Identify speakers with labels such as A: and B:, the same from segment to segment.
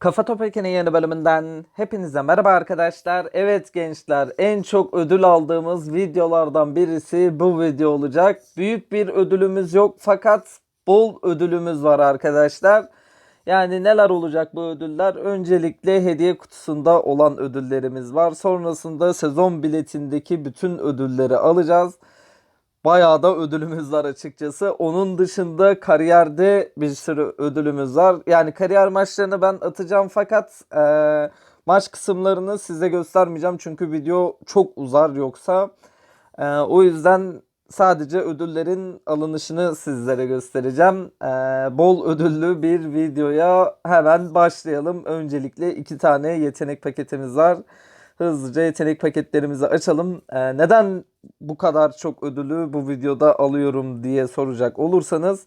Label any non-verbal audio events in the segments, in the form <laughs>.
A: Kafa Topek'in yeni bölümünden hepinize merhaba arkadaşlar. Evet gençler en çok ödül aldığımız videolardan birisi bu video olacak. Büyük bir ödülümüz yok fakat bol ödülümüz var arkadaşlar. Yani neler olacak bu ödüller? Öncelikle hediye kutusunda olan ödüllerimiz var. Sonrasında sezon biletindeki bütün ödülleri alacağız. Bayağı da ödülümüz var açıkçası. Onun dışında kariyerde bir sürü ödülümüz var. Yani kariyer maçlarını ben atacağım fakat eee, maç kısımlarını size göstermeyeceğim. Çünkü video çok uzar yoksa. Eee, o yüzden sadece ödüllerin alınışını sizlere göstereceğim. Eee, bol ödüllü bir videoya hemen başlayalım. Öncelikle iki tane yetenek paketimiz var. Hızlıca yetenek paketlerimizi açalım. Ee, neden bu kadar çok ödülü bu videoda alıyorum diye soracak olursanız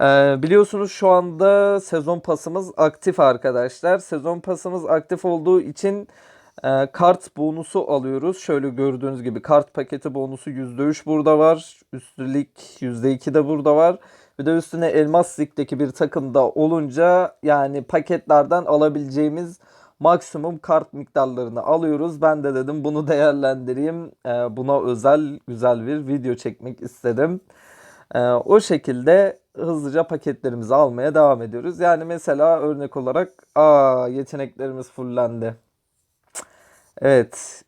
A: e, biliyorsunuz şu anda sezon pasımız aktif arkadaşlar. Sezon pasımız aktif olduğu için e, kart bonusu alıyoruz. Şöyle gördüğünüz gibi kart paketi bonusu %3 burada var. Üstünlük %2 de burada var. Bir de üstüne Elmas Lig'deki bir takımda olunca yani paketlerden alabileceğimiz maksimum kart miktarlarını alıyoruz. Ben de dedim bunu değerlendireyim. Ee, buna özel güzel bir video çekmek istedim. Ee, o şekilde hızlıca paketlerimizi almaya devam ediyoruz. Yani mesela örnek olarak aa yeteneklerimiz fullendi. Evet.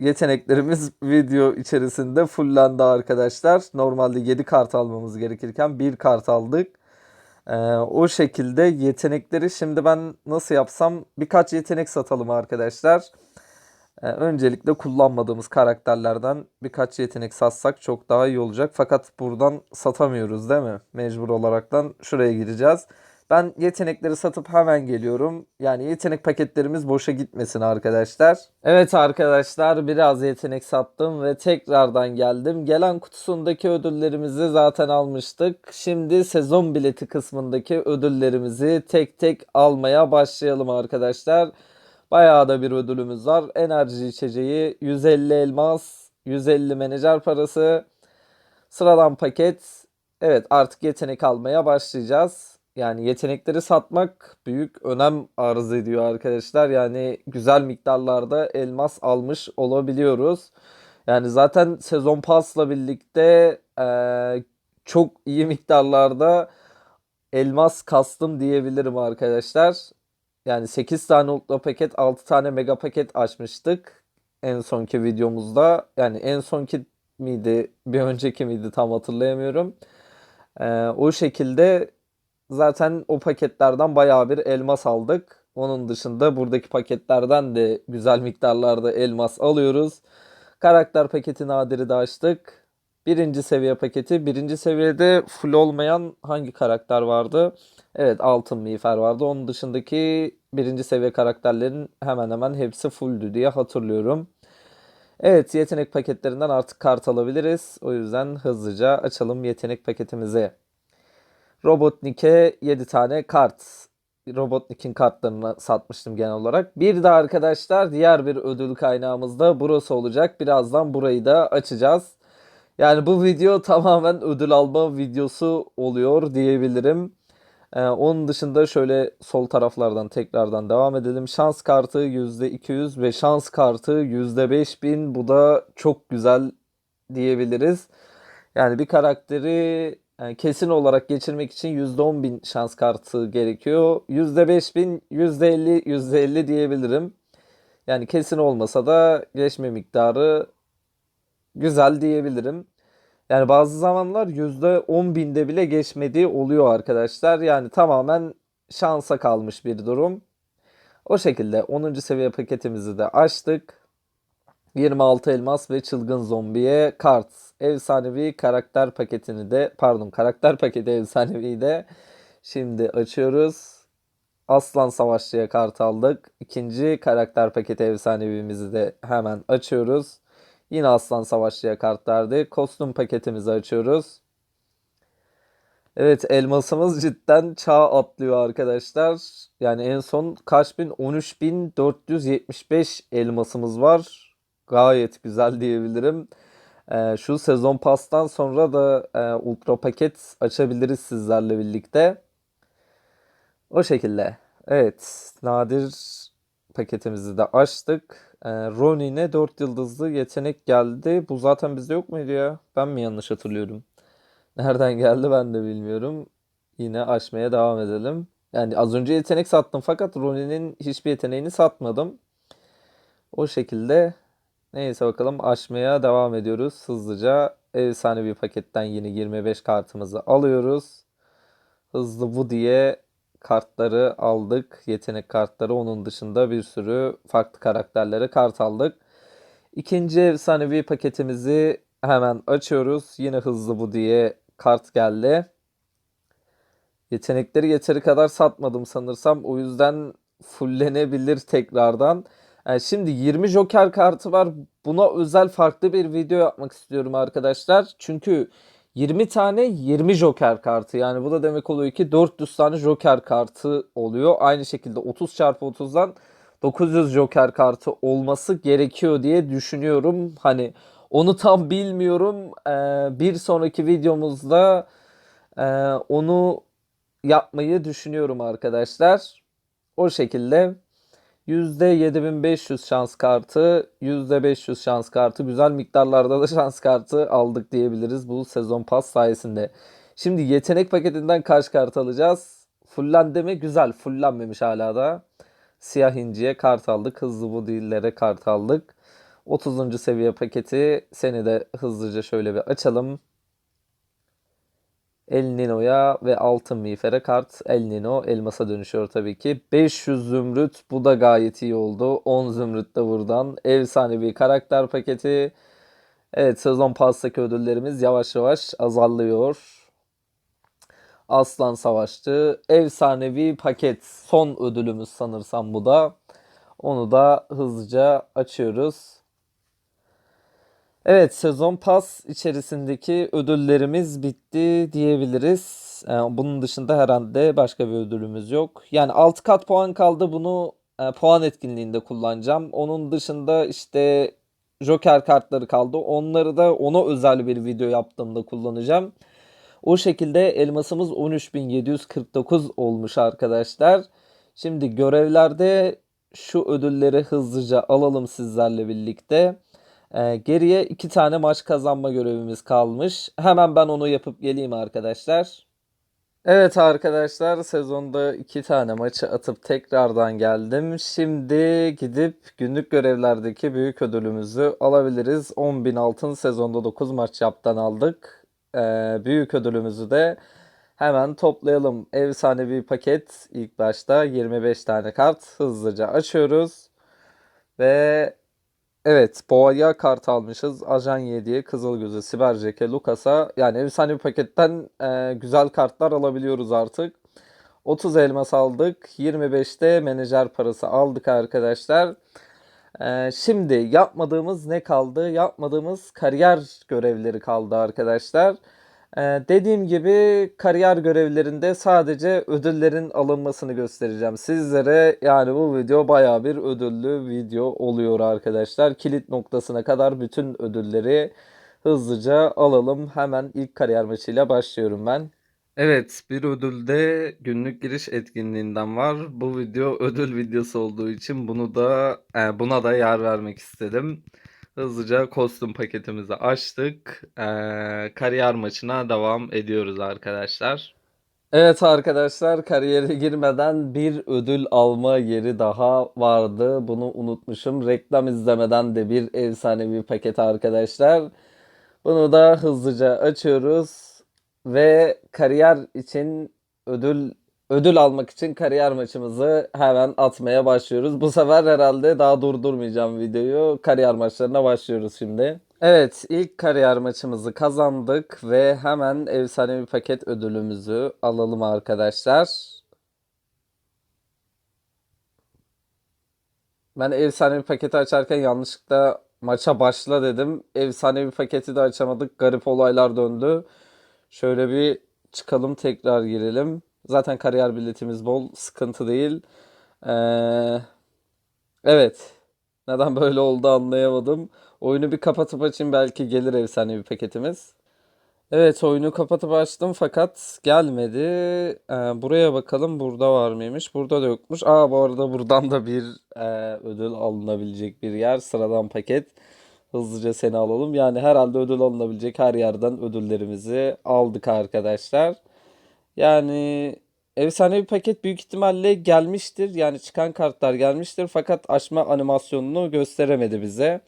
A: Yeteneklerimiz <laughs> video içerisinde fullendi arkadaşlar. Normalde 7 kart almamız gerekirken 1 kart aldık. Ee, o şekilde yetenekleri şimdi ben nasıl yapsam birkaç yetenek satalım arkadaşlar. Ee, öncelikle kullanmadığımız karakterlerden birkaç yetenek satsak çok daha iyi olacak. Fakat buradan satamıyoruz değil mi? Mecbur olaraktan şuraya gireceğiz. Ben yetenekleri satıp hemen geliyorum. Yani yetenek paketlerimiz boşa gitmesin arkadaşlar. Evet arkadaşlar biraz yetenek sattım ve tekrardan geldim. Gelen kutusundaki ödüllerimizi zaten almıştık. Şimdi sezon bileti kısmındaki ödüllerimizi tek tek almaya başlayalım arkadaşlar. Bayağı da bir ödülümüz var. Enerji içeceği, 150 elmas, 150 menajer parası, sıradan paket. Evet artık yetenek almaya başlayacağız. Yani yetenekleri satmak büyük önem arz ediyor arkadaşlar. Yani güzel miktarlarda elmas almış olabiliyoruz. Yani zaten sezon pasla birlikte eee, çok iyi miktarlarda elmas kastım diyebilirim arkadaşlar. Yani 8 tane ultra paket, 6 tane mega paket açmıştık en sonki videomuzda. Yani en sonki miydi, bir önceki miydi tam hatırlayamıyorum. Ee, o şekilde zaten o paketlerden bayağı bir elmas aldık. Onun dışında buradaki paketlerden de güzel miktarlarda elmas alıyoruz. Karakter paketi nadiri de açtık. Birinci seviye paketi. Birinci seviyede full olmayan hangi karakter vardı? Evet altın miğfer vardı. Onun dışındaki birinci seviye karakterlerin hemen hemen hepsi fulldü diye hatırlıyorum. Evet yetenek paketlerinden artık kart alabiliriz. O yüzden hızlıca açalım yetenek paketimizi. Robotnik'e 7 tane kart. Robotnik'in kartlarını satmıştım genel olarak. Bir de arkadaşlar diğer bir ödül kaynağımız da burası olacak. Birazdan burayı da açacağız. Yani bu video tamamen ödül alma videosu oluyor diyebilirim. Ee, onun dışında şöyle sol taraflardan tekrardan devam edelim. Şans kartı %200 ve şans kartı %5000. Bu da çok güzel diyebiliriz. Yani bir karakteri e, kesin olarak geçirmek için %10.000 şans kartı gerekiyor. %5000, %50, %50 diyebilirim. Yani kesin olmasa da geçme miktarı güzel diyebilirim. Yani bazı zamanlar %10 binde bile geçmediği oluyor arkadaşlar. Yani tamamen şansa kalmış bir durum. O şekilde 10. seviye paketimizi de açtık. 26 elmas ve çılgın zombiye kart. Efsanevi karakter paketini de pardon karakter paketi efsanevi de şimdi açıyoruz. Aslan Savaşçı'ya kart aldık. İkinci karakter paketi efsanevimizi de hemen açıyoruz. Yine Aslan Savaşçı'ya kart verdi. Kostüm paketimizi açıyoruz. Evet elmasımız cidden çağ atlıyor arkadaşlar. Yani en son kaç bin? 13.475 elmasımız var. Gayet güzel diyebilirim. Ee, şu sezon pastan sonra da e, ultra paket açabiliriz sizlerle birlikte. O şekilde. Evet, nadir paketimizi de açtık. Ee, Ronin'e 4 yıldızlı yetenek geldi. Bu zaten bizde yok muydu ya? Ben mi yanlış hatırlıyorum? Nereden geldi ben de bilmiyorum. Yine açmaya devam edelim. Yani az önce yetenek sattım fakat Ronin'in hiçbir yeteneğini satmadım. O şekilde neyse bakalım açmaya devam ediyoruz. Hızlıca efsane bir paketten yine 25 kartımızı alıyoruz. Hızlı bu diye kartları aldık. Yetenek kartları onun dışında bir sürü farklı karakterlere kart aldık. İkinci efsanevi paketimizi hemen açıyoruz. Yine hızlı bu diye kart geldi. Yetenekleri yeteri kadar satmadım sanırsam. O yüzden fullenebilir tekrardan. Yani şimdi 20 Joker kartı var. Buna özel farklı bir video yapmak istiyorum arkadaşlar. Çünkü 20 tane 20 Joker kartı. Yani bu da demek oluyor ki 400 tane Joker kartı oluyor. Aynı şekilde 30 çarpı 30'dan 900 Joker kartı olması gerekiyor diye düşünüyorum. Hani onu tam bilmiyorum. Ee, bir sonraki videomuzda e, onu yapmayı düşünüyorum arkadaşlar. O şekilde %7500 şans kartı, %500 şans kartı, güzel miktarlarda da şans kartı aldık diyebiliriz bu sezon pas sayesinde. Şimdi yetenek paketinden kaç kart alacağız? Fullendi mi? Güzel. Fullenmemiş hala da. Siyah inciye kart aldık. Hızlı bu dillere kart aldık. 30. seviye paketi seni de hızlıca şöyle bir açalım. El Nino'ya ve altın miğfere kart. El Nino elmasa dönüşüyor tabii ki. 500 zümrüt bu da gayet iyi oldu. 10 zümrüt de buradan. Efsane bir karakter paketi. Evet sezon pastaki ödüllerimiz yavaş yavaş azalıyor. Aslan Savaşçı. Efsanevi paket. Son ödülümüz sanırsam bu da. Onu da hızlıca açıyoruz. Evet, sezon pas içerisindeki ödüllerimiz bitti diyebiliriz. Yani bunun dışında herhalde başka bir ödülümüz yok. Yani 6 kat puan kaldı. Bunu e, puan etkinliğinde kullanacağım. Onun dışında işte Joker kartları kaldı. Onları da ona özel bir video yaptığımda kullanacağım. O şekilde elmasımız 13.749 olmuş arkadaşlar. Şimdi görevlerde şu ödülleri hızlıca alalım sizlerle birlikte. Ee, geriye iki tane maç kazanma görevimiz kalmış. Hemen ben onu yapıp geleyim arkadaşlar. Evet arkadaşlar sezonda iki tane maçı atıp tekrardan geldim. Şimdi gidip günlük görevlerdeki büyük ödülümüzü alabiliriz. 10.000 altın sezonda 9 maç yaptan aldık. Ee, büyük ödülümüzü de hemen toplayalım. Efsane bir paket ilk başta 25 tane kart hızlıca açıyoruz. Ve Evet, Boğa'ya kart almışız. Ajan 7'ye, Kızılgöz'e, Sibercek'e, Lucas'a. Yani efsane bir paketten e, güzel kartlar alabiliyoruz artık. 30 elmas aldık. 25'te menajer parası aldık arkadaşlar. E, şimdi yapmadığımız ne kaldı? Yapmadığımız kariyer görevleri kaldı arkadaşlar. Ee, dediğim gibi kariyer görevlerinde sadece ödüllerin alınmasını göstereceğim sizlere. Yani bu video baya bir ödüllü video oluyor arkadaşlar. Kilit noktasına kadar bütün ödülleri hızlıca alalım. Hemen ilk kariyer maçıyla başlıyorum ben. Evet, bir ödülde günlük giriş etkinliğinden var. Bu video ödül videosu olduğu için bunu da e, buna da yer vermek istedim. Hızlıca kostüm paketimizi açtık. Ee, kariyer maçına devam ediyoruz arkadaşlar. Evet arkadaşlar kariyere girmeden bir ödül alma yeri daha vardı. Bunu unutmuşum. Reklam izlemeden de bir efsanevi paket arkadaşlar. Bunu da hızlıca açıyoruz. Ve kariyer için ödül ödül almak için kariyer maçımızı hemen atmaya başlıyoruz. Bu sefer herhalde daha durdurmayacağım videoyu. Kariyer maçlarına başlıyoruz şimdi. Evet ilk kariyer maçımızı kazandık ve hemen efsane bir paket ödülümüzü alalım arkadaşlar. Ben efsane bir paketi açarken yanlışlıkla maça başla dedim. Efsane bir paketi de açamadık. Garip olaylar döndü. Şöyle bir çıkalım tekrar girelim. Zaten kariyer biletimiz bol. Sıkıntı değil. Ee, evet. Neden böyle oldu anlayamadım. Oyunu bir kapatıp açayım belki gelir efsane bir paketimiz. Evet oyunu kapatıp açtım fakat gelmedi. Ee, buraya bakalım burada var mıymış? Burada da yokmuş. Aa bu arada buradan da bir e, ödül alınabilecek bir yer. Sıradan paket. Hızlıca seni alalım. Yani herhalde ödül alınabilecek her yerden ödüllerimizi aldık arkadaşlar. Yani efsane bir paket büyük ihtimalle gelmiştir. Yani çıkan kartlar gelmiştir fakat açma animasyonunu gösteremedi bize.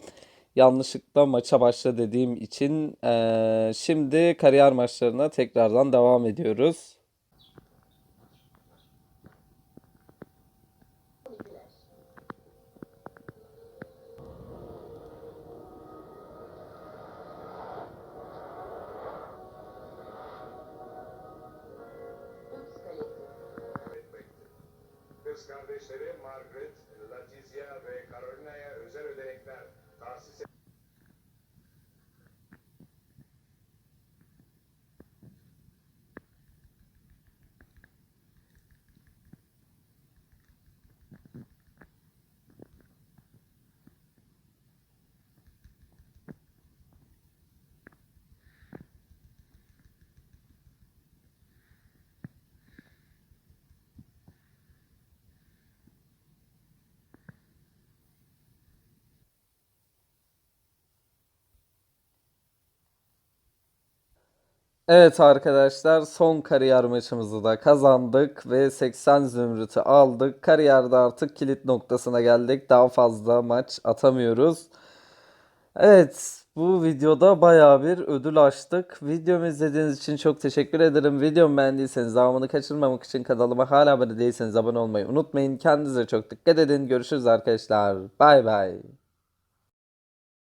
A: Yanlışlıkla maça başla dediğim için eee, şimdi kariyer maçlarına tekrardan devam ediyoruz.
B: Kız kardeşleri Margaret, Letizia ve Carolina'ya özel ödenekler tahsis
A: Evet arkadaşlar son kariyer maçımızı da kazandık ve 80 zümrütü aldık. Kariyerde artık kilit noktasına geldik. Daha fazla maç atamıyoruz. Evet, bu videoda bayağı bir ödül açtık. Videomu izlediğiniz için çok teşekkür ederim. Videomu beğendiyseniz devamını kaçırmamak için kanalıma hala abone değilseniz abone olmayı unutmayın. Kendinize çok dikkat edin. Görüşürüz arkadaşlar. Bay bay.